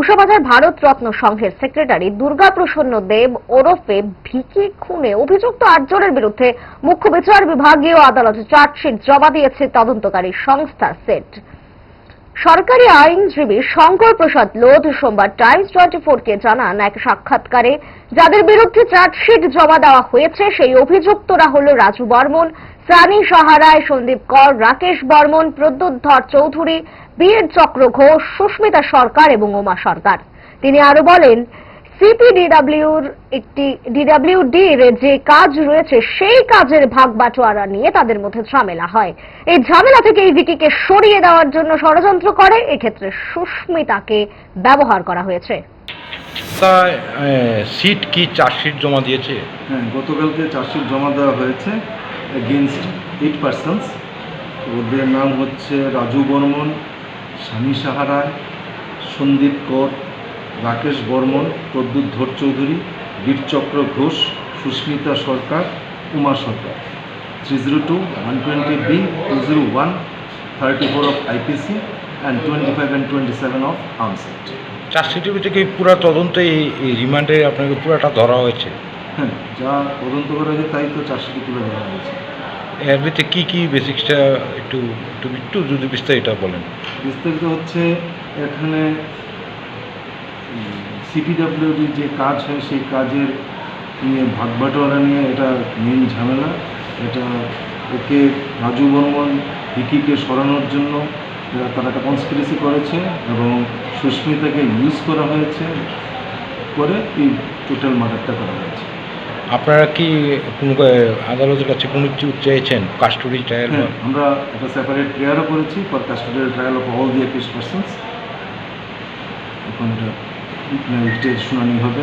উষাবাজার ভারত রত্ন সংঘের সেক্রেটারি দুর্গা প্রসন্ন দেব ওরফে ভিকি খুনে অভিযুক্ত আটজনের বিরুদ্ধে মুখ্য বিচার বিভাগীয় আদালতে চার্জশিট জমা দিয়েছে তদন্তকারী সংস্থা সেট। সরকারি আইনজীবী শঙ্কর প্রসাদ লোধ সোমবার টাইমস টোয়েন্টি ফোরকে জানান এক সাক্ষাৎকারে, যাদের বিরুদ্ধে চার্জশিট জমা দেওয়া হয়েছে, সেই অভিযুক্তরা হল রাজু বর্মন সানি সাহারায় সন্দীপ কর রাকেশ বর্মন প্রদ্যুৎ ধর চৌধুরী বীর চক্র ঘোষ সুস্মিতা সরকার এবং উমা সরকার। তিনি আরও বলেন সিপিডিডব্লিউর একটি ডিডব্লিউডির যে কাজ রয়েছে সেই কাজের ভাগ বাটোয়ারা নিয়ে তাদের মধ্যে ঝামেলা হয়। এই ঝামেলা থেকে এই ভিকিকে সরিয়ে দেওয়ার জন্য ষড়যন্ত্র করে এক্ষেত্রে সুস্মিতাকে ব্যবহার করা হয়েছে। তা সিট কি চার্জশিট জমা দিয়েছে? হ্যাঁ গতকালকে চার্জশিট জমা দেওয়া হয়েছে। এগেনস্ট এইট পার্সনস ওদের নাম হচ্ছে রাজু বর্মন, স্বামী সাহারায় সন্দীপ কর, Rakesh Barman, Pradyut Dhar Chowdhury Birchakra Ghosh, Susmita Sarkar, Uma Sarkar. Three zero two one twenty B two zero one thirty four of IPC and twenty five and twenty seven of unset চার্জশিটের ভিতরে পুরো তদন্তে এই রিমান্ডে আপনাকে পুরোটা ধরা হয়েছে। হ্যাঁ যা তদন্ত করা হয়েছে তাই তো চার্জশিটে তুলে ধরা হয়েছে। এর ভিতরে কি কি বেসিক্সটা একটু একটু একটু যদি বিস্তারিত বলেন। বিস্তারিত হচ্ছে এখানে সিপিডাব্লিউডির যে কাজ হয় সেই কাজের নিয়ে ভাগবাটোয়ারা নিয়ে এটা মেন ঝামেলা। এটা একে রাজু বর্মন ভিকিকে সরানোর জন্য তারা একটা কনস্পিরেসি করেছে এবং সুস্মিতাকে ইউজ করা হয়েছে করে এই টোটাল মার্ডারটা করা হয়েছে। আপনারা কি কোনো আদালতের কাছে কোনো কিছু চেয়েছেন? কাস্টডি ট্রায়াল হ্যাঁ আমরা একটা সেপারেট প্রেয়ারও করেছি for custodial trial of all the accuse persons এখন এটা শুনানি হবে।